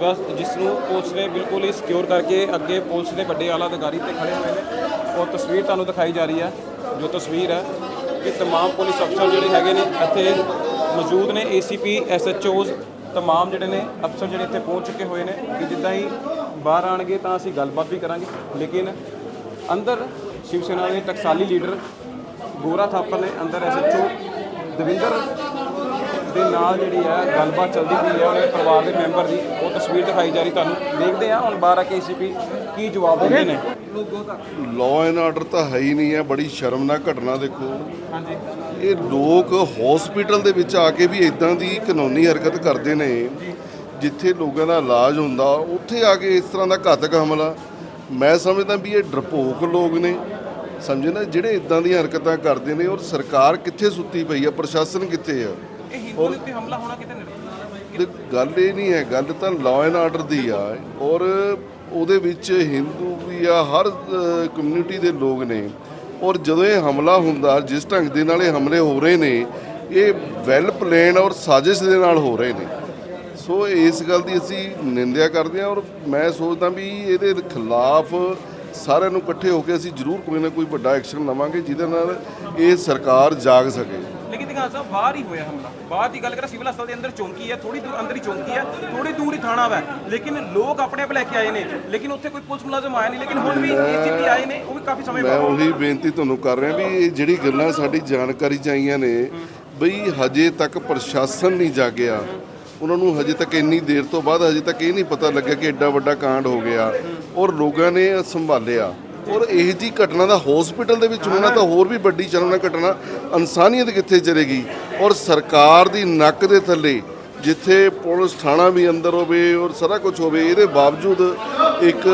ਬਸ ਜਿਸ ਨੂੰ ਪੁਲਿਸ ਨੇ ਬਿਲਕੁਲ ਹੀ ਸਿਕਿਉਰ ਕਰਕੇ ਅੱਗੇ ਪੁਲਿਸ ਦੇ ਵੱਡੇ ਆਲਾ ਅਧਿਕਾਰੀ ਤੇ ਖੜੇ ਹੋਏ ਨੇ ਉਹ ਤਸਵੀਰ ਤੁਹਾਨੂੰ ਦਿਖਾਈ ਜਾ ਰਹੀ ਹੈ ਜੋ ਤਸਵੀਰ ਹੈ ਕਿ तमाम ਪੁਲਿਸ ਅਫਸਰ ਜਿਹੜੇ ਹੈਗੇ ਨੇ ਇੱਥੇ ਮੌਜੂਦ ਨੇ ਏਸੀਪੀ ਐਸਐਚਓਜ਼ तमाम ਜਿਹੜੇ ਨੇ ਅਫਸਰ ਜਿਹੜੇ ਇੱਥੇ ਪਹੁੰਚ ਚੁੱਕੇ ਹੋਏ ਨੇ ਕਿ ਜਿੱਦਾਂ ਹੀ ਬਾਹਰ ਆਣਗੇ ਤਾਂ ਅਸੀਂ ਗੱਲਬਾਤ ਵੀ ਕਰਾਂਗੇ ਲੇਕਿਨ ਅੰਦਰ ਸ਼ਿਵ ਸੈਨਾ ਦੇ ਟਕਸਾਲੀ ਲੀਡਰ ਗੋਰਾ ਥਾਪਰ ਨੇ ਅੰਦਰ ਐਸਐਚਓ ਦਵਿੰਦਰ ਦੇ ਨਾਲ ਜਿਹੜੀ ਹੈ ਗੱਲਬਾਤ ਚੱਲਦੀ ਪਈ ਹੈ ਉਹਦੇ ਪਰਿਵਾਰ ਦੇ ਮੈਂਬਰ ਦੀ। ਉਹ ਤਸਵੀਰ ਦਿਖਾਈ ਜਾ ਰਹੀ ਤੁਹਾਨੂੰ। ਦੇਖਦੇ ਆ ਹੁਣ ਬਾਹਰ ਆ ਕੇ ਏਸੀਪੀ ਕੀ ਜਵਾਬ ਦਿੰਦੇ ਨੇ। ਲਾਅ ਐਂਡ ਆਰਡਰ ਤਾਂ ਹੈ ਹੀ ਨਹੀਂ ਹੈ ਬੜੀ ਸ਼ਰਮਨਾਕ ਘਟਨਾ ਦੇਖੋ। ਹਾਂਜੀ। ਇਹ ਲੋਕ ਹਸਪੀਟਲ ਦੇ ਵਿੱਚ ਆ ਕੇ ਵੀ ਇਦਾਂ ਦੀ ਕਾਨੂੰਨੀ ਹਰਕਤ ਕਰਦੇ ਨੇ ਜਿੱਥੇ ਲੋਕਾਂ ਦਾ ਇਲਾਜ ਹੁੰਦਾ ਉੱਥੇ ਆ ਕੇ ਇਸ ਤਰ੍ਹਾਂ ਦਾ ਘਾਤਕ ਹਮਲਾ। ਮੈਂ ਸਮਝਦਾ ਵੀ ਇਹ ਡਰਪੋਕ ਲੋਕ ਨੇ। ਸਮਝੇ ਨਾ ਜਿਹੜੇ ਇਦਾਂ ਦੀਆਂ ਹਰਕਤਾਂ ਕਰਦੇ ਨੇ ਔਰ ਸਰਕਾਰ ਕਿੱਥੇ ਸੁੱਤੀ ਪਈ ਆ ਪ੍ਰਸ਼ਾਸਨ ਕਿੱਥੇ ਆ? ਇਹ ਹਿੰਦੂ ਉੱਤੇ ਹਮਲਾ ਹੋਣਾ ਕਿਤੇ ਨਹੀਂ ਤੇ ਗੱਲ ਇਹ ਨਹੀਂ ਹੈ ਗੱਲ ਤਾਂ ਲਾਅ ਐਂਡ ਆਰਡਰ ਦੀ ਆ ਔਰ ਉਹਦੇ ਵਿੱਚ ਹਿੰਦੂ ਵੀ ਆ ਹਰ ਕਮਿਊਨਿਟੀ ਦੇ ਲੋਕ ਨੇ ਔਰ ਜਦੋਂ ਇਹ ਹਮਲਾ ਹੁੰਦਾ ਜਿਸ ਢੰਗ ਦੇ ਨਾਲ ਇਹ ਹਮਲੇ ਹੋ ਰਹੇ ਨੇ ਇਹ ਵੈਲ ਪਲੇਨ ਔਰ ਸਾਜ਼ਿਸ਼ ਦੇ ਨਾਲ ਹੋ ਰਹੇ ਨੇ। ਸੋ ਇਸ ਗੱਲ ਦੀ ਅਸੀਂ ਨਿੰਦਿਆ ਕਰਦੇ ਹਾਂ ਔਰ ਮੈਂ ਸੋਚਦਾ ਵੀ ਇਹਦੇ ਖਿਲਾਫ ਸਾਰਿਆਂ ਨੂੰ ਇਕੱਠੇ ਹੋ ਕੇ ਅਸੀਂ ਜ਼ਰੂਰ ਕੋਈ ਨਾ ਕੋਈ ਵੱਡਾ ਐਕਸ਼ਨ ਲਵਾਂਗੇ ਜਿਹਦੇ ਨਾਲ ਇਹ ਸਰਕਾਰ ਜਾਗ ਸਕੇ। ਲੇਕਿਨ ਦਿਖਾ ਸਾਹਿਬ ਬਾਹਰ ਹੀ ਹੋਇਆ ਹਮਲਾ। ਬਾਹਰ ਦੀ ਗੱਲ ਕਰਾਂ ਸਿਵਲ ਹਸਪਤਾਲ ਦੇ ਅੰਦਰ ਚੌਂਕੀ ਹੈ ਥੋੜੀ ਦੂਰ ਅੰਦਰ ਹੀ ਚੌਂਕੀ ਹੈ ਥੋੜੀ ਦੂਰ ਹੀ ਥਾਣਾ ਵਾ। ਲੇਕਿਨ ਲੋਕ ਆਪਣੇ ਆਪ ਲੈ ਕੇ ਆਏ ਨੇ। ਲੇਕਿਨ ਉੱਥੇ ਕੋਈ ਪੁਲਿਸ ਮੁਲਾਜ਼ਮ ਆਇਆ ਨਹੀਂ। ਲੇਕਿਨ ਹੁਣ ਵੀ ਏਸੀਪੀ ਆਏ ਨੇ ਉਹ ਵੀ ਕਾਫੀ ਸਮੇਂ ਮੈਂ ਬਾਅਦ। ਉਹੀ ਬੇਨਤੀ ਤੁਹਾਨੂੰ ਕਰ ਰਿਹਾ ਵੀ ਇਹ ਜਿਹੜੀ ਗੱਲਾਂ ਸਾਡੀ ਜਾਣਕਾਰੀ ਚ ਆਈਆਂ ਨੇ ਬਈ ਹਜੇ ਤੱਕ ਪ੍ਰਸ਼ਾਸਨ ਨਹੀਂ ਜਾਗਿਆ। ਉਹਨਾਂ ਨੂੰ ਹਜੇ ਤੱਕ ਇੰਨੀ ਦੇਰ ਤੋਂ ਬਾਅਦ ਹਜੇ ਤੱਕ ਇਹ ਨਹੀਂ ਪਤਾ ਲੱਗਿਆ ਕਿ ਐਡਾ ਵੱਡਾ ਕਾਂਡ ਹੋ ਗਿਆ। ਔਰ ਲੋਕਾਂ ਨੇ ਸੰਭਾਲਿਆ। ਔਰ ਇਹ ਜੀ ਘਟਨਾ ਦਾ ਹਸਪੀਟਲ ਦੇ ਵਿੱਚ ਹੋਣਾ ਤਾਂ ਹੋਰ ਵੀ ਵੱਡੀ ਚਲਣਾ ਘਟਨਾ ਇਨਸਾਨੀਅਤ ਕਿੱਥੇ ਚਲੇਗੀ? ਔਰ ਸਰਕਾਰ ਦੀ ਨੱਕ ਦੇ ਥੱਲੇ ਜਿੱਥੇ ਪੁਲਿਸ ਥਾਣਾ ਵੀ ਅੰਦਰ ਹੋਵੇ ਔਰ ਸਾਰਾ ਕੁਝ ਹੋਵੇ ਇਹਦੇ ਬਾਵਜੂਦ ਇੱਕ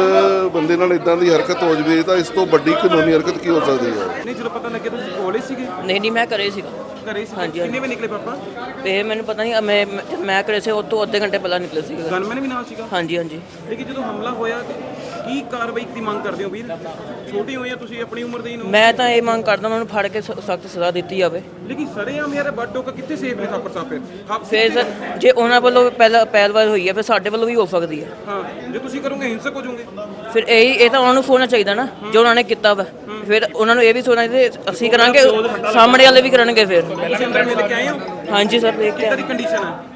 ਬੰਦੇ ਨਾਲ ਇਦਾਂ ਦੀ ਹਰਕਤ ਹੋ ਜਵੇ ਤਾਂ ਇਸ ਤੋਂ ਵੱਡੀ ਕਾਨੂੰਨੀ ਹਰਕਤ ਕੀ ਹੋ ਸਕਦੀ ਹੈ? ਨਹੀਂ ਜਦੋਂ ਪਤਾ ਲੱਗਿਆ ਤੁਸੀਂ ਕੋਲੇ ਸੀਗੇ? ਨਹੀਂ ਨਹੀਂ ਮੈਂ ਕਰੇ ਸੀਗਾ। ਘਰੇ ਸੀ? ਹਾਂਜੀ, ਕਿੰਨੇ ਵੇ ਨਿਕਲੇ ਪਾਪਾ? ਇਹ ਮੈਨੂੰ ਪਤਾ ਨਹੀਂ ਮੈਂ ਮੈਂ- ਮੈਂ ਕਰੇ ਸੀ ਉਹ ਤੋਂ ਅੱਧੇ ਘੰਟੇ ਪਹਿਲਾਂ ਨਿਕਲੇ ਸੀਗਾ। ਗਨਮੈਨ ਵੀ ਨਾਲ ਸੀਗਾ? ਹਾਂਜੀ ਹਾਂਜੀ। ਲੇਕਿਨ ਜਦੋਂ ਹਮਲਾ ਹੋਇਆ ਤੇ ਕੀ ਕਾਰਵਾਈ ਦੀ ਮੰਗ ਕਰਦੇ ਹੋ ਵੀਰ? ਛੋਟੀ ਹੋਈ ਹੈ ਤੁਸੀਂ ਆਪਣੀ ਉਮਰ ਦੇ ਹੀ ਨੂੰ ਮੈਂ ਤਾਂ ਇਹ ਮੰਗ ਕਰਦਾ ਮੈਨੂੰ ਫੜ ਕੇ ਸਖਤ ਸਜ਼ਾ ਦਿੱਤੀ ਜਾਵੇ। ਲੇਕਿਨ ਸਰੇਆਮ ਯਾਰ ਬੱਡ ਟੋਕਾ ਕਿੱਥੇ ਸੇਫ ਨੇ ਥਾਪਰ ਸਾਹਿਬ ਫਿਰ ਸਰ, ਜੇ ਉਹਨਾਂ ਵੱਲੋਂ ਪਹਿਲਾਂ ਪਹਿਲਵਾਰ ਹੋਈ ਹੈ ਫਿਰ ਸਾਡੇ ਵੱਲੋਂ ਵੀ ਹੋ ਸਕਦੀ ਹੈ। ਹਾਂ ਜੇ ਤੁਸੀਂ ਕਰੋਗੇ ਹਿੰਸਕ ਹੋ ਜਾਓਗੇ। ਫਿਰ ਇਹ ਇਹ ਤਾਂ ਉਹਨਾਂ ਨੂੰ ਸੋਚਣਾ ਚਾਹੀਦਾ ਨਾ ਜੋ ਉਹਨਾਂ ਨੇ ਕੀਤਾ ਵਾ। ਫਿਰ ਉਹਨਾਂ ਨੂੰ ਇਹ ਵੀ ਸੋਚਣਾ ਚਾਹੀਦਾ ਅਸੀਂ ਕਰਾਂਗੇ ਸਾਹਮਣੇ ਵਾਲੇ ਵੀ ਕਰਨਗੇ ਫਿਰ। ਤੁਸੀਂ ਅੰਦਰ ਮਿਲ ਕੇ ਆਏ ਹੋ? ਹਾਂਜੀ ਸਰ ਦੇਖ ਕਿੱਦਾਂ ਦੀ ਕੇ ਕੰਡੀਸ਼ਨ ਹੈ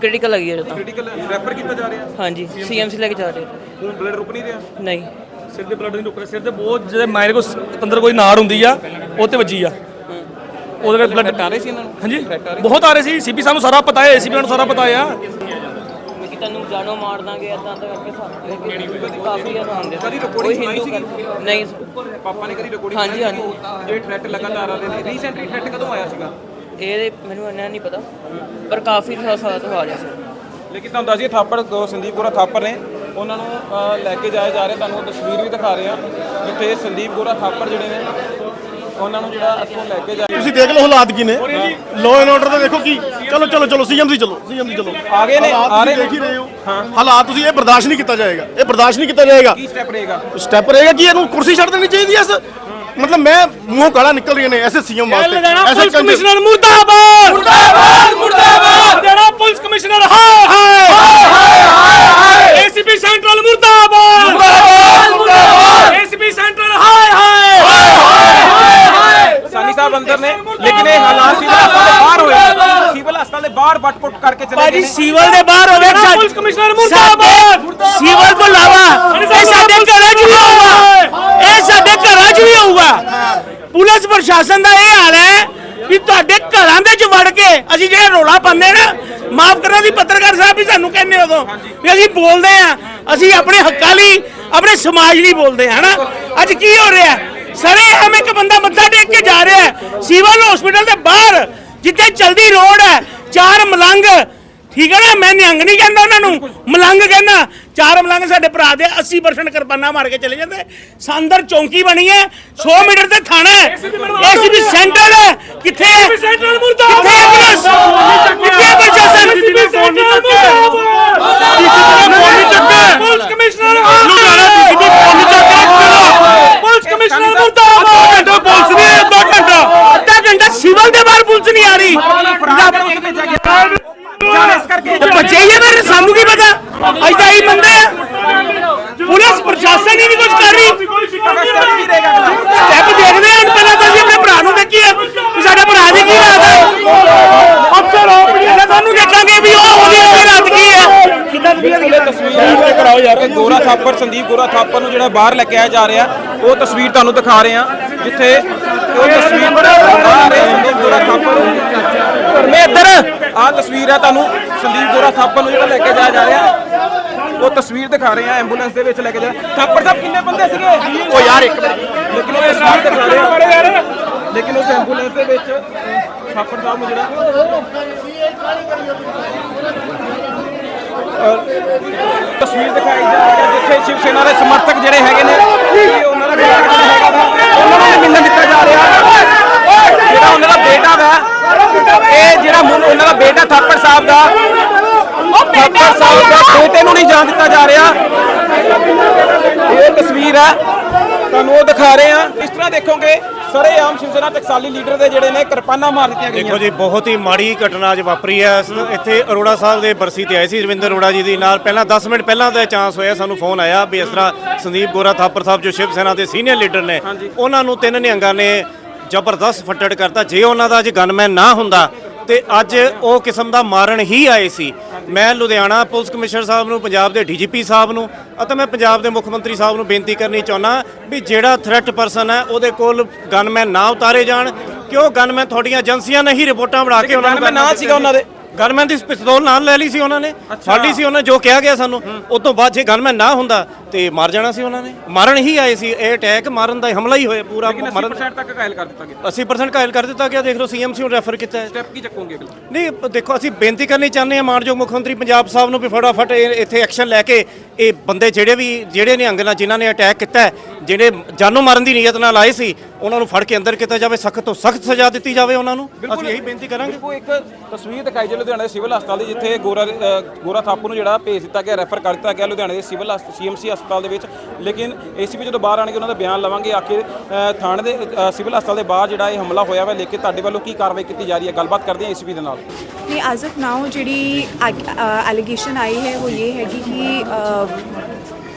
ਕ੍ਰਿਟੀਕਲ ਲੱਗੀ ਹੈ ਜਦੋਂ ਕ੍ਰਿਟੀਕਲ ਰੈਫਰ ਕੀਤਾ ਜਾ ਰਿਹਾ? ਹਾਂਜੀ ਸੀਐਮਸੀ ਲੈ ਕੇ ਜਾ ਰਹੇ। ਹੁਣ ਬਲੱਡ ਰੁਕ ਨਹੀਂ ਰਿਹਾ? ਨਹੀਂ। ਸਿਰ ਦੇ ਬਲੱਡ ਨਹੀਂ ਰੁਕ ਰਿਹਾ। ਸਿਰ ਤੇ ਬਹੁਤ ਜਿਹੜੇ ਮਾਇਰ ਕੋ ਅੰਦਰ ਕੋਈ ਨਾੜ ਹੁੰਦੀ ਆ ਉਹ ਤੇ ਵੱਜੀ ਆ। ਉਹਦੇ ਵਿੱਚ ਬਲੱਡ ਆ ਰਹੇ ਸੀ ਇਹਨਾਂ ਨੂੰ? ਹਾਂਜੀ ਬਹੁਤ ਆ ਰਹੇ ਸੀ। ਸੀਪੀ ਸਾਨੂੰ ਸਾਰਾ ਪਤਾ ਹੈ ਏਸੀਪੀ ਨੂੰ ਸਾਰਾ ਪਤਾ ਆ ਕਿ ਤੈਨੂੰ ਜਾਨੋਂ ਮਾਰ ਦਾਂਗੇ ਇਦਾਂ ਤਾਂ ਕਰਕੇ ਸਾਨੂੰ ਕਾਫੀ ਆਰਾਮ ਦੇ ਕਦੀ recording ਸੁਣਾਈ ਸੀਗੀ? ਨਹੀਂ। ਪਾਪਾ ਨੇ ਕਦੀ ਰਿਕਾਰਡਿੰਗ ਹਾਂਜੀ, ਹਾਂਜੀ। ਜਿਹੜੇ ਥ੍ਰੈਟ ਲਗਾਤਾਰ ਆ ਰਹੇ ਨੇ। ਰੀਸੈਂਟਲੀ ਥ੍ਰੈਟ ਕਦੋਂ ਆਇਆ ਸੀਗਾ? ਇਹ ਮੈਨੂੰ ਇੰਨਾ ਨਹੀਂ ਪਤਾ ਪਰ ਕਾਫੀ ਸਾਲ ਤੋਂ ਆ ਰਿਹਾ ਸੀ। ਲੇਕਿਨ ਤੁਹਾਨੂੰ ਦੱਸੀਏ ਥਾਪੜ ਦੋ ਸੰਦੀਪ ਗੋਰਾ ਥਾਪੜ ਨੇ। ਉਹਨਾਂ ਨੂੰ ਲੈ ਕੇ ਜਾਇਆ ਜਾ ਰਿਹਾ ਤੁਹਾਨੂੰ ਉਹ ਤਸਵੀਰ ਵੀ ਦਿਖਾ ਰਹੇ ਆ। ਜਿੱਥੇ ਸੰਦੀਪ ਗੋਰਾ ਥਾਪੜ ਜਿਹੜੇ ਨੇ ਉਹਨਾਂ ਨੂੰ ਜਿਹੜਾ ਇੱਥੋਂ ਲੈ ਕੇ ਜਾ ਤੁਸੀਂ ਦੇਖ ਲਓ ਹਾਲਾਤ ਕੀ ਨੇ ਲਾਅ ਐਂਡ ਆਰਡਰ ਦਾ ਦੇਖੋ ਕੀ। ਚਲੋ ਚਲੋ ਚਲੋ ਸੀਐਮ ਦੀ ਚਲੋ ਸੀਐਮ ਦੀ ਚਲੋ। ਆ ਗਏ ਨੇ, ਹਾਲਾਤ ਆ ਤੁਸੀਂ ਰਹੇ ਦੇਖ ਹੀ ਰਹੇ ਹੋ। ਹਾਲਾਤ ਤੁਸੀਂ ਇਹ ਬਰਦਾਸ਼ਤ ਨਹੀਂ ਕੀਤਾ ਜਾਏਗਾ। ਇਹ ਬਰਦਾਸ਼ਤ ਨਹੀਂ ਕੀਤਾ ਜਾਏਗਾ। ਕੀ ਸਟੈਪ ਰਹੇਗਾ? ਸਟੈਪ ਰਹੇਗਾ ਕਿ? ਇਹਨੂੰ ਕੁਰਸੀ ਛੱਡ ਦੇਣੀ ਚਾਹੀਦੀ ਐ ਇਸ ਮਤਲਬ ਮੈਂ ਮੂੰਹੋਂ ਗਾਲਾਂ ਨਿਕਲ ਰਹੀਆਂ ਨੇ ਐਸੇ ਸੀਐਮ ਵਾਸਤੇ ਐਸੇ ਕਮਿਸ਼ਨਰ ਮੁਰਦਾਬਾਦ! ਮੁਰਦਾਬਾਦ ਮੁਰਦਾਬਾਦ! ਜਿਹੜਾ ਪੁਲਿਸ ਕਮਿਸ਼ਨਰ ਹਾਏ ਹਾਏ! ਹਾਏ ਹਾਏ ਏਸੀਪੀ ਸੈਂਟਰਲ ਮੁਰਦਾਬਾਦ! ਮੁਰਦਾਬਾਦ ਮੁਰਦਾਬਾਦ! ਏਸੀਪੀ ਸੈਂਟਰਲ ਹਾਏ ਹਾਏ! ਸਾਨੀ ਸਾਹਿਬ ਅੰਦਰ ਨੇ ਲੇਕਿਨ ਇਹ ਹਾਲਾਤ ਸਿਵਲ ਹਸਪਤਾਲ ਦੇ ਬਾਹਰ ਹੋਏ ਸਿਵਲ ਹਸਪਤਾਲ ਦੇ ਬਾਹਰ ਬੱਟ-ਪੁੱਟ ਕਰਕੇ ਚਲੇ ਗਏ ਭਾਜੀ ਨੇ। ਸਿਵਲ ਦੇ ਬਾਹਰ ਹੋਵੇ ਪੁਲਿਸ ਕਮਿਸ਼ਨਰ ਮੁਰਦਾਬਾਦ! ਸਿਵਲ ਤੋਂ ਇਲਾਵਾ ਇਹ ਸਾਡੇ ਘਰਾਂ 'ਚ ਵੀ ਹੋਊਗਾ ਇਹ ਸਾਡੇ ਘਰਾਂ 'ਚ ਵੀ ਹੋਊਗਾ ਪੁਲਿਸ ਪ੍ਰਸ਼ਾਸਨ ਦਾ ਇਹ ਹਾਲ ਹੈ ਵੀ ਤੁਹਾਡੇ ਘਰਾਂ ਦੇ 'ਚ ਵੜ ਕੇ ਅਸੀਂ ਜਿਹੜੇ ਰੋਲਾ ਪਾਉਂਦੇ ਨਾ, ਮਾਫ ਕਰਨਾ ਦੀ ਪੱਤਰਕਾਰ ਸਾਹਿਬ ਵੀ ਸਾਨੂੰ ਕਹਿੰਦੇ ਉਦੋਂ ਵੀ ਅਸੀਂ ਬੋਲਦੇ ਆ ਅਸੀਂ ਆਪਣੇ ਹੱਕਾਂ ਲਈ, ਆਪਣੇ ਸਮਾਜ ਲਈ ਬੋਲਦੇ ਆ ਹਨਾ? ਅੱਜ ਕੀ ਹੋ ਰਿਹਾ? ਸਰੇ ਹਮ ਇੱਕ ਬੰਦਾ ਮੱਥਾ ਟੇਕ ਕੇ ਜਾ ਰਿਹਾ ਹੈ। ਸਿਵਲ ਹਸਪੀਟਲ ਦੇ ਬਾਹਰ, ਜਿੱਥੇ ਚਲਦੀ ਰੋਡ ਹੈ, ਚਾਰ ਮਲੰਗ, ਠੀਕ ਹੈ ਨਾ? ਮੈਂ ਨਿਹੰਗ ਨਹੀਂ ਕਹਿੰਦਾ ਉਹਨਾਂ ਨੂੰ, ਮਲੰਗ ਕਹਿੰਦਾ ਚਾਰ ਮਲੰਗ ਸਾਡੇ ਭਰਾ ਦੇ 80% ਕਿਰਪਾਨਾਂ ਮਾਰ ਕੇ ਚਲੇ ਜਾਂਦੇ। ਸੰਦਰ ਚੌਂਕੀ ਬਣੀ ਹੈ 100 ਮੀਟਰ ਤੇ ਥਾਣਾ ਹੈ। ਏਸੀਬੀ ਸੈਂਟਰ ਹੈ। ਕਿੱਥੇ ਹੈ? ਸੈਂਟਰਲ ਮੁਰਦਾਬਾਦ। ਕਿੱਥੇ ਹੈ ਪੁਲਿਸ? ਕਿੱਥੇ ਹੈ ਪ੍ਰਸ਼ਾਸਨ police commissioner Ludhiana DCP phone ਚੱਕ ਪੁਲਿਸ ਕਮਿਸ਼ਨਰ ਮੁਰਦਾਬਾਦ ਘੰਟਾ ਪੁਲਿਸ ਨਹੀਂ ਅੱਧਾ ਘੰਟਾ ਅੱਧਾ ਘੰਟਾ ਸਿਵਲ ਦੇ ਬਾਹਰ ਪੁਲਿਸ ਨਹੀਂ ਆ ਰਹੀ। ਤੇ ਬੱਚੇ ਹੀ ਆ ਮੇਰੇ ਸਾਨੂੰ ਕੀ ਪਤਾ? ਤਾਂ ਹੀ ਬੰਦੇ ਆ। ਪੁਲਿਸ ਪ੍ਰਸ਼ਾਸਨ ਹੀ ਨਹੀਂ ਕੁਝ ਕਰ ਰਹੀ। ਸਟੈਪ ਕੀ ਰਹੇਗਾ ਅਗਲਾ ਸਟੈਪ ਦੇਖਦੇ ਹਾਂ ਹੁਣ ਪਹਿਲਾਂ ਤਾਂ ਅਸੀਂ ਆਪਣੇ ਭਰਾ ਨੂੰ ਦੇਖੀਏ। ਵੀ ਸਾਡੇ ਭਰਾ ਦੀ ਕੀ ਰਾਤ ਹੈ ਅਫਸਰ ਹੋ ਪਹਿਲਾਂ ਤੁਹਾਨੂੰ ਦੇਖਾਂਗੇ ਵੀ ਉਹ ਉਹਦੀ ਕੀ ਰਾਤ ਕੀ ਹੈ ਕਿੱਦਾਂ ਦੀ ਇਹ ਤਸਵੀਰ ਕਰਾਓ ਯਾਰ ਗੋਰਾ ਥਾਪਰ ਸੰਦੀਪ ਗੋਰਾ ਥਾਪਰ ਨੂੰ ਜਿਹੜਾ ਬਾਹਰ ਲੈ ਕੇ ਆਇਆ ਜਾ ਰਿਹਾ ਉਹ ਤਸਵੀਰ ਤੁਹਾਨੂੰ ਦਿਖਾ ਰਹੇ ਆ ਜਿੱਥੇ ਉਹ ਤਸਵੀਰ ਦਿਖਾ ਰਹੇ ਸੰਦੀਪ ਗੋਰਾ ਥਾਪਰ। ਮੈਂ ਇੱਧਰ ਆਹ ਤਸਵੀਰ ਹੈ ਤੁਹਾਨੂੰ ਸੰਦੀਪ ਗੋਰਾ ਥਾਪਰ ਨੂੰ ਜਿਹੜਾ ਲੈ ਕੇ ਜਾਇਆ ਜਾ ਰਿਹਾ। ਉਹ ਤਸਵੀਰ ਦਿਖਾ ਰਹੇ ਆ ਐਂਬੂਲੈਂਸ ਦੇ ਵਿੱਚ ਲੈ ਕੇ ਜਾ ਥਾਪਰ ਸਾਹਿਬ ਕਿੰਨੇ ਬੰਦੇ ਸੀਗੇ? ਉਹ ਯਾਰ ਇੱਕ ਮਿੰਟ। ਲੇਕਿਨ ਉਹ ਤਸਵੀਰ ਦਿਖਾ ਰਹੇ ਆ। ਲੇਕਿਨ ਉਸ ਐਂਬੂਲੈਂਸ ਦੇ ਵਿੱਚ ਥਾਪਰ ਸਾਹਿਬ ਨੂੰ ਜਿਹੜਾ ਤਸਵੀਰ ਦਿਖਾਈ ਜਾ ਰਹੀ ਹੈ ਜਿੱਥੇ ਸ਼ਿਵ ਸੈਨਾ ਦੇ ਸਮਰਥਕ ਜਿਹੜੇ ਹੈਗੇ ਨੇ ਉਹਨਾਂ ਦਾ ਬੇਟਾ ਹੈਗਾ ਵਾ, ਉਹਨਾਂ ਨੂੰ ਮਿਲਣ ਦਿੱਤਾ ਜਾ ਰਿਹਾ। ਜਿਹੜਾ ਉਹਨਾਂ ਦਾ ਬੇਟਾ ਵਾ ਇਹ ਜਿਹੜਾ ਮੁੰ- ਉਹਨਾਂ ਦਾ ਬੇਟਾ ਥਾਪੜ ਸਾਹਿਬ ਦਾ। ਥਾਪੜ ਸਾਹਿਬ ਦਾ ਬੇਟੇ ਨੂੰ ਨਹੀਂ ਜਾਣ ਦਿੱਤਾ ਜਾ ਰਿਹਾ। ਇਹ ਤਸਵੀਰ ਹੈ। ਤੁਹਾਨੂੰ ਉਹ ਦਿਖਾ ਰਹੇ ਆ ਇਸ ਤਰ੍ਹਾਂ ਦੇਖੋਗੇ ਸਰੇਆਮ ਸ਼ਿਵ ਸੈਨਾ ਟਕਸਾਲੀ ਲੀਡਰ ਦੇ ਜਿਹੜੇ ਨੇ ਕਿਰਪਾਨਾਂ ਮਾਰ ਦਿੱਤੀਆਂ ਗਈਆਂ। ਦੇਖੋ ਜੀ ਬਹੁਤ ਹੀ ਮਾੜੀ ਘਟਨਾ ਅੱਜ ਵਾਪਰੀ ਹੈ। ਇੱਥੇ ਅਰੋੜਾ ਸਾਹਿਬ ਦੇ ਬਰਸੀ ਤੇ ਆਏ ਸੀ ਰਵਿੰਦਰ ਅਰੋੜਾ ਜੀ ਦੀ ਨਾਲ। ਪਹਿਲਾਂ 10 ਮਿੰਟ ਪਹਿਲਾਂ ਦਾ ਚਾਂਸ ਹੋਇਆ ਸਾਨੂੰ ਫੋਨ ਆਇਆ ਵੀ ਇਸ ਤਰ੍ਹਾਂ ਸੰਦੀਪ ਗੋਰਾ ਥਾਪਰ ਸਾਹਿਬ ਜੋ ਸ਼ਿਵ ਸੈਨਾ ਦੇ ਸੀਨੀਅਰ ਲੀਡਰ ਨੇ ਉਹਨਾਂ ਨੂੰ ਤਿੰਨ ਨਿਹੰਗਾਂ ਨੇ ਜ਼ਬਰਦਸਤ ਫੱਟੜ ਕਰਤਾ। ਜੇ ਉਹਨਾਂ ਦਾ ਅੱਜ ਗਨਮੈਨ ਨਾ ਹੁੰਦਾ ਤੇ ਅੱਜ ਉਹ ਕਿਸਮ ਦਾ ਮਾਰਨ ਹੀ ਆਏ ਸੀ। ਮੈਂ ਲੁਧਿਆਣਾ ਪੁਲਿਸ ਕਮਿਸ਼ਨਰ ਸਾਹਿਬ ਨੂੰ ਪੰਜਾਬ ਦੇ ਡੀਜੀਪੀ ਸਾਹਿਬ ਨੂੰ ਅਤੇ ਮੈਂ ਪੰਜਾਬ ਦੇ ਮੁੱਖ ਮੰਤਰੀ ਸਾਹਿਬ ਨੂੰ ਬੇਨਤੀ ਕਰਨੀ ਚਾਹੁੰਦਾ ਵੀ ਜਿਹੜਾ ਥ੍ਰੈਟ ਪਰਸਨ ਹੈ ਉਹਦੇ ਕੋਲ ਗਨਮੈਨ ਨਾ ਉਤਾਰੇ ਜਾਣ। ਕਿਉਂ ਗਨਮੈਨ ਤੁਹਾਡੀਆਂ ਏਜੰਸੀਆਂ ਨੇ ਹੀ ਰਿਪੋਰਟਾਂ ਬਣਾ ਕੇ ਉਹਨਾਂ ਨੂੰ gunman ਨਾਲ ਸੀਗਾ ਉਹਨਾਂ ਦੇ? ਗਨਮੈਨ ਦੀ ਪਿਸਤੌਲ ਨਾਲ ਲੈ ਲਈ ਸੀ ਉਹਨਾਂ ਨੇ ਸਾਡੀ ਸੀ ਉਹਨਾਂ ਜੋ ਕਿਹਾ ਗਿਆ ਸਾਨੂੰ। ਉਸ ਤੋਂ ਬਾਅਦ ਜੇ ਗਨਮੈਨ ਨਾ ਹੁੰਦਾ ਤੇ ਮਾਰ ਜਾਣਾ ਸੀ ਉਹਨਾਂ ਨੇ। ਮਾਰਨ ਹੀ ਆਏ ਸੀ ਇਹ ਅਟੈਕ ਮਾਰਨ ਦਾ ਹਮਲਾ ਹੀ ਹੋਇਆ ਪੂਰਾ ਮਰਨ 80% ਤੱਕ ਘਾਇਲ ਕਰ ਦਿੱਤਾ ਗਿਆ। 80% ਘਾਇਲ ਕਰ ਦਿੱਤਾ ਗਿਆ ਦੇਖ ਲਓ ਸੀਐਮਸੀ ਨੂੰ ਰੈਫਰ ਕੀਤਾ ਹੈ। ਸਟੈਪ ਕੀ ਚੱਕੋਗੇ ਅਗਲਾ? ਨਹੀਂ ਦੇਖੋ ਅਸੀਂ ਬੇਨਤੀ ਕਰਨੀ ਚਾਹੁੰਦੇ ਹਾਂ ਮਾਨਯੋਗ ਮੁੱਖ ਮੰਤਰੀ ਪੰਜਾਬ ਸਾਹਿਬ ਨੂੰ ਵੀ ਫਟਾਫਟ ਇੱਥੇ ਐਕਸ਼ਨ ਲੈ ਕੇ ਇਹ ਬੰਦੇ ਜਿਹੜੇ ਵੀ ਜਿਹੜੇ ਨਿਹੰਗ ਨਾਲ ਜਿਨ੍ਹਾਂ ਨੇ ਅਟੈਕ ਕੀਤਾ ਹੈ, ਜਿਹੜੇ ਜਾਨੋਂ ਮਾਰਨ ਦੀ ਨੀਅਤ ਨਾਲ ਆਏ ਸੀ ਉਹਨਾਂ ਨੂੰ ਫੜ ਕੇ ਅੰਦਰ ਕੀਤਾ ਜਾਵੇ ਸਖਤ ਤੋਂ ਸਖਤ ਸਜ਼ਾ ਦਿੱਤੀ ਜਾਵੇ ਉਹਨਾਂ ਨੂੰ। ਅਸੀਂ ਇਹੀ ਬੇਨਤੀ ਕਰਾਂਗੇ। ਦੇਖੋ ਇੱਕ ਤਸਵੀਰ ਦਿਖਾਈ ਜੇ ਲੁਧਿਆਣਾ ਦੇ ਸਿਵਲ ਹਸਪਤਾਲ ਦੀ ਜਿੱਥੇ ਗੋਰਾ ਅ, ਗੋਰਾ ਥਾਪੂ ਨੂੰ ਜਿਹੜਾ ਭੇਜ ਦਿੱਤਾ ਗਿਆ ਰੈਫਰ ਕਰ ਦਿੱਤਾ ਗਿਆ ਲੁਧਿਆਣਾ ਦੇ ਸਿਵਲ ਸੀਐਮਸੀ ਹਸਪਤਾਲ ਦੇ ਵਿੱਚ। ਲੇਕਿਨ ਏਸੀਪੀ ਜਦੋਂ ਬਾਹਰ ਆਣਗੇ ਉਹਨਾਂ ਦਾ ਬਿਆਨ ਲਵਾਂਗੇ। ਆਖਿਰ ਅ, ਥਾਣੇ ਦੇ ਅ, ਸਿਵਲ ਹਸਪਤਾਲ ਦੇ ਬਾਹਰ ਜਿਹੜਾ ਇਹ ਹਮਲਾ ਹੋਇਆ ਵਾ ਲੈ ਕੇ ਤੁਹਾਡੇ ਵੱਲੋਂ ਕੀ ਕਾਰਵਾਈ ਕੀਤੀ ਜਾ ਰਹੀ ਹੈ? ਗੱਲਬਾਤ ਕਰਦੇ ਹਾਂ ਏਸੀਪੀ ਦੇ ਨਾਲ। ਨਹੀਂ ਐਜ਼ ਆਫ ਨਾਓ ਜਿਹੜੀ ਐਲੀਗੇਸ਼ਨ ਆਈ ਹੈ ਉਹ ਇਹ ਹੈਗੀ ਕਿ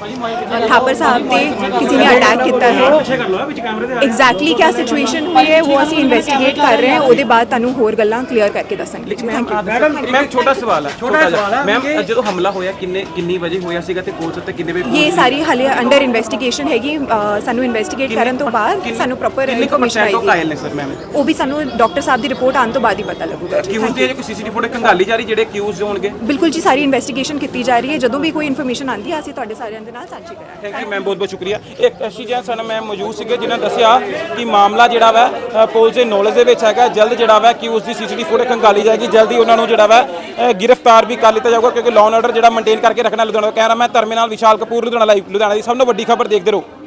ਥਾਪਰ ਸਾਹਿਬ ਤੇ ਕਿਸੇ ਨੇ ਅਟੈਕ ਕੀਤਾ ਹੈ ਐਗਜ਼ੈਕਟਲੀ ਕੀ ਸਿਚੁਏਸ਼ਨ ਹੋਈ ਹੈ ਉਹ ਅਸੀਂ ਇਨਵੈਸਟੀਗੇਟ ਕਰ ਰਹੇ ਹਾਂ ਉਹਦੇ ਬਾਅਦ ਤੁਹਾਨੂੰ ਹੋਰ ਗੱਲਾਂ ਕਲੀਅਰ ਕਰਕੇ ਦੱਸਾਂਗੇ ਥੈਂਕ ਯੂ ਮੈਮ ਛੋਟਾ ਸਵਾਲ ਹੈ ਛੋਟਾ ਜਿਹਾ ਮੈਮ ਜਦੋਂ ਹਮਲਾ ਹੋਇਆ ਕਿੰਨੇ ਕਿੰਨੀ ਵਜੇ ਹੋਇਆ ਸੀਗਾ ਤੇ ਪੁਲਿਸ ਤੇ ਕਿੰਨੇ ਵਜੇ ਇਹ ਸਾਰੀ ਹਲੇ ਅੰਡਰ ਇਨਵੈਸਟੀਗੇਸ਼ਨ ਹੈਗੀ ਸਾਨੂੰ ਇਨਵੈਸਟੀਗੇਟ ਕਰਨ ਤੋਂ ਬਾਅਦ ਸਾਨੂੰ ਪ੍ਰੋਪਰ ਇਨਫੋਰਮੇਸ਼ਨ ਆਏਗੀ ਉਹ ਵੀ ਸਾਨੂੰ ਡਾਕਟਰ ਸਾਹਿਬ ਦੀ ਰਿਪੋਰਟ ਆਉਣ ਤੋਂ ਬਾਅਦ ਹੀ ਪਤਾ ਲੱਗੂਗਾ ਜੀ ਕਿਊਜ਼ ਦੀ ਜੇ ਕੋਈ ਸੀਸੀਟੀਵੀ ਫੁਟੇਜ ਕੰਗਾਲੀ ਜਾ ਰਹੀ ਜਿਹੜੇ ਕਿਊਜ਼ ਹੋਣਗੇ ਬਿਲਕੁਲ ਜੀ ਸਾਰੀ ਇਨਵੈਸਟੀਗੇਸ਼ਨ ਕੀਤੀ ਜਾ ਰਹੀ ਹੈ ਜਦੋਂ ਵੀ ਕੋਈ ਇਨਫੋਰਮੇਸ਼ਨ ਆਉਂਦੀ ਹੈ ਅਸੀਂ ਤੁਹਾਡੇ ਸਾਰਿਆਂ ਦੇ ਨਾਲ ਸਾਂਝੀ ਕਰਾਂਗੇ। ਥੈਂਕ ਯੂ ਮੈਮ ਬਹੁਤ ਬਹੁਤ ਸ਼ੁਕਰੀਆ। ਇੱਕ ਐਸੀ ਜੈਨ ਸਾਨੂੰ ਮੈਮ ਮੌਜੂਦ ਸੀਗੇ ਜਿਨ੍ਹਾਂ ਦੱਸਿਆ ਕਿ ਮਾਮਲਾ ਜਿਹੜਾ ਵਾ ਪੁਲਿਸ ਦੇ ਨੌਲੇਜ ਦੇ ਵਿੱਚ ਹੈਗਾ। ਜਲਦ ਜਿਹੜਾ ਵਾ ਕਿ ਉਸ ਦੀ ਸੀਸੀਟੀਵੀ ਫੁਟੇਜ ਖੰਗਾਲੀ ਜਾਏਗੀ। ਜਲਦੀ ਉਹਨਾਂ ਨੂੰ ਜਿਹੜਾ ਵਾ ਗ੍ਰਿਫਤਾਰ ਵੀ ਕਰ ਲਿੱਤਾ ਜਾਊਗਾ ਕਿਉਂਕਿ ਲਾਅ ਐਂਡ ਆਰਡਰ ਜਿਹੜਾ ਮੇਨਟੇਨ ਕਰਕੇ ਰੱਖਣਾ ਲੁਧਿਆਣਾ ਦਾ ਕਹਿ ਮੈਂ ਧਰਮੇ ਨਾਲ ਵਿਸ਼ਾਲ ਕਪੂਰ ਲੁਧਿਆਣਾ ਲਾਈਵ ਲੁਧਿਆਣਾ ਦੀ ਸਭ ਤੋਂ ਵੱਡੀ ਖਬਰ ਦੇਖਦੇ ਰਹੋ।